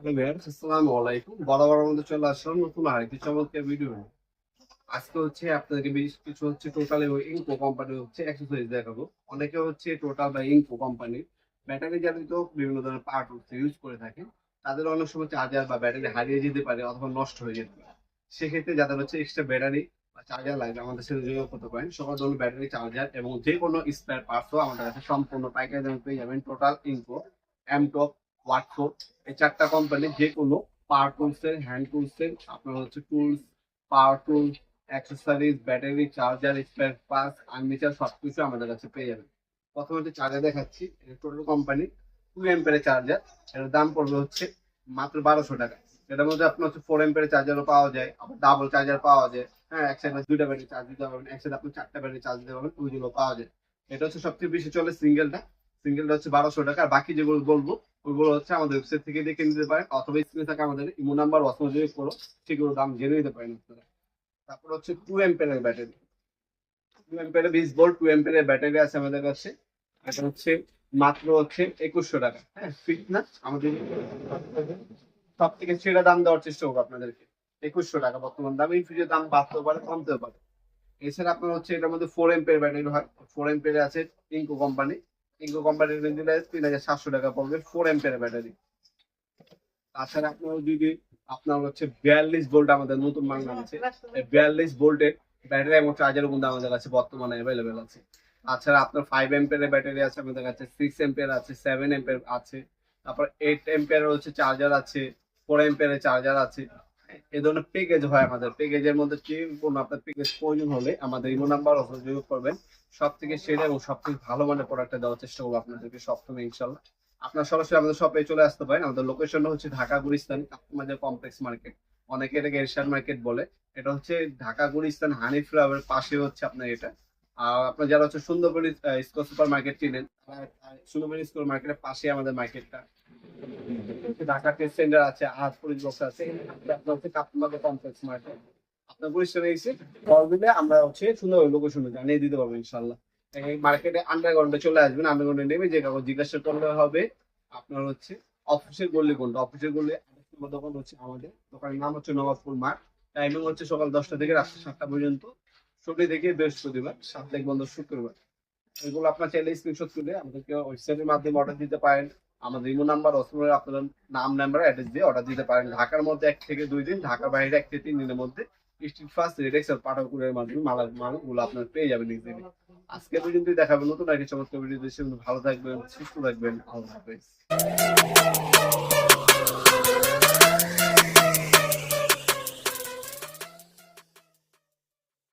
Hello viewers, আসসালামু আলাইকুম। চলে আসলাম নতুন আজকে হচ্ছে বেশ কিছু হচ্ছে টোটাল ইনকো কোম্পানি হচ্ছে এক্সারসাইজ অনেকে হচ্ছে টোটাল বা ইনকো কোম্পানির ব্যাটারি বিভিন্ন ধরনের পার্ট ইউজ করে তাদের অনেক সময় চার্জার বা ব্যাটারি হারিয়ে যেতে পারে অথবা নষ্ট হয়ে যেতে পারে। সেক্ষেত্রে যাদের হচ্ছে এক্সট্রা ব্যাটারি বা চার্জার লাগবে, আমাদের সাথে যোগাযোগ করতে পারেন। সকল ধরনের ব্যাটারি চার্জার এবং যে কোনো স্পেয়ার পার্টসও আমাদের কাছে সম্পূর্ণ পাইকারি পেয়ে যাবেন টোটাল ইনকো এমটপ এই চারটা কোম্পানির যে কোনো পাওয়ার টুলসের হ্যান্ড টুলসের আপনার হচ্ছে tools power tools accessories battery charger spare parts armature সব কিছু আমাদের কাছে পেয়ে যাবেন। প্রথমে হচ্ছে চার্জার দেখাচ্ছি total company two ampere charger এটার দাম পড়বে হচ্ছে মাত্র বারোশো টাকা। এটার মধ্যে আপনার হচ্ছে ফোর এম্পের চার্জারও পাওয়া যায়, আবার ডাবল চার্জার পাওয়া যায়। হ্যাঁ এক সাইডে দুইটা ব্যাটারি চার্জ দিতে পারবেন এক সাইডে আপনি চারটা ব্যাটারি চার্জ দিতে পারবেন, ওইগুলো পাওয়া যায়। এটা হচ্ছে সবচেয়ে বেশি চলে সিঙ্গেলটা সিঙ্গেলটা হচ্ছে বারোশো টাকা। আর বাকি যেগুলো বলব ওইগুলো হচ্ছে আমাদের ওয়েবসাইট থেকে দেখে নিতে পারেন, অথবা স্ক্রিনে থাকে আমাদের ইমো নাম্বার অথবা যদি করো সেগুলো দাম জেনে নিতে পারেন আপনারা। তারপর হচ্ছে two ampere battery two ampere বিশ ভোল্ট টু এম্পের ব্যাটারি আছে আমাদের কাছে। এটা হচ্ছে মাত্র হচ্ছে একুশশো টাকা। হ্যাঁ ফিট না? আমাদের সব থেকে সেরা দাম দেওয়ার চেষ্টা করব আপনাদেরকে। একুশশো টাকা বর্তমান দাম, এই ফ্রিজের দাম বাড়তেও পারে, কমতেও পারে। এছাড়া আপনার হচ্ছে এটার মধ্যে ফোর এম্পের ব্যাটারি হয়। ফোর এম্পের আছে ইঙ্কো কোম্পানি ইঙ্কো কোম্পানির দিলে তিন হাজার সাতশো টাকা পড়বে ফোর এম্পের ব্যাটারি তাছাড়া আপনার যদি, আপনার হচ্ছে বিয়াল্লিশ ভোল্ট আমাদের নতুন মাল আছে। বিয়াল্লিশ ভোল্টের ব্যাটারি এবং চার্জার কিন্তু আমাদের কাছে বর্তমানে অ্যাভেলেবেল আছে। তাছাড়া আপনার ফাইভ এম্পের ব্যাটারি আছে আমাদের কাছে সিক্স এম্পের আছে সেভেন এম্পের আছে। তারপর এইট এম্পের হচ্ছে চার্জার আছে ফোর এম্পের চার্জার আছে। এই ধরনের প্যাকেজ হয় আমাদের। প্যাকেজের মধ্যে কি কোনো আপনার প্যাকেজ প্রয়োজন হলে আমাদের ইমো নাম্বার অথবা করবেন। সব থেকে সেরা এবং সব থেকে ভালো মানের প্রোডাক্টটা দেওয়ার চেষ্টা করব আপনাদেরকে সবসময় ইনশাল্লাহ আপনার সরাসরি আমাদের শপে চলে আসতে পারেন। আমাদের লোকেশনটা হচ্ছে ঢাকা গুলিস্তান, আমাদের কমপ্লেক্স মার্কেট অনেকে এটাকে এশিয়ান মার্কেট বলে। এটা হচ্ছে ঢাকা গুলিস্তান হানি ফ্লাওয়ার পাশে হচ্ছে আপনার এটা। আর আপনার যারা হচ্ছে সুন্দরবনী স্কোর সুপার মার্কেট চিনেন সুন্দরবনী স্কোর মার্কেটের পাশে আমাদের মার্কেটটা ঢাকা টেস্ট সেন্টার আছে আছে হচ্ছে কমপ্লেক্স মার্কেট আপনার দিলে আমরা হচ্ছে সুন্দর লোকেশনে জানিয়ে দিতে পারব ইনশাল্লাহ মার্কেটে আন্ডারগ্রাউন্ডে চলে আসবেন আন্ডারগ্রাউন্ডে নেমে যে কাগজ জিজ্ঞাসা করলে হবে, আপনার হচ্ছে অফিসের গল্লি কোনটা? অফিসের গল্লি দোকান হচ্ছে আমাদের, দোকানের নাম হচ্ছে নবাবপুর মাঠ টাইমিং হচ্ছে সকাল দশটা থেকে রাত্রি সাতটা পর্যন্ত শনি থেকে বৃহস্পতিবার, সাত সাপ্তাহিক বন্ধ শুক্রবার। এগুলো আপনার চাইলে স্ক্রিনশট তুলে আমাদেরকে ওয়েবসাইটের মাধ্যমে অর্ডার দিতে পারেন। আমাদের ইমো নাম্বার অথবা আপনার নাম নাম্বার অ্যাড্রেস দিয়ে অর্ডার দিতে পারেন। ঢাকার মধ্যে এক থেকে দুই দিন, ঢাকার বাইরে এক থেকে তিন দিনের মধ্যে স্ট্রিট ফার্স্ট রেডেক্স আর পাঠাকুরের মাধ্যমে মালার মালগুলো আপনার পেয়ে যাবেন ইজিলি আজকে পর্যন্তই দেখাবেন নতুন একটি চমৎকার ভিডিও ভালো থাকবেন, সুস্থ থাকবেন। আল্লাহ হাফেজ।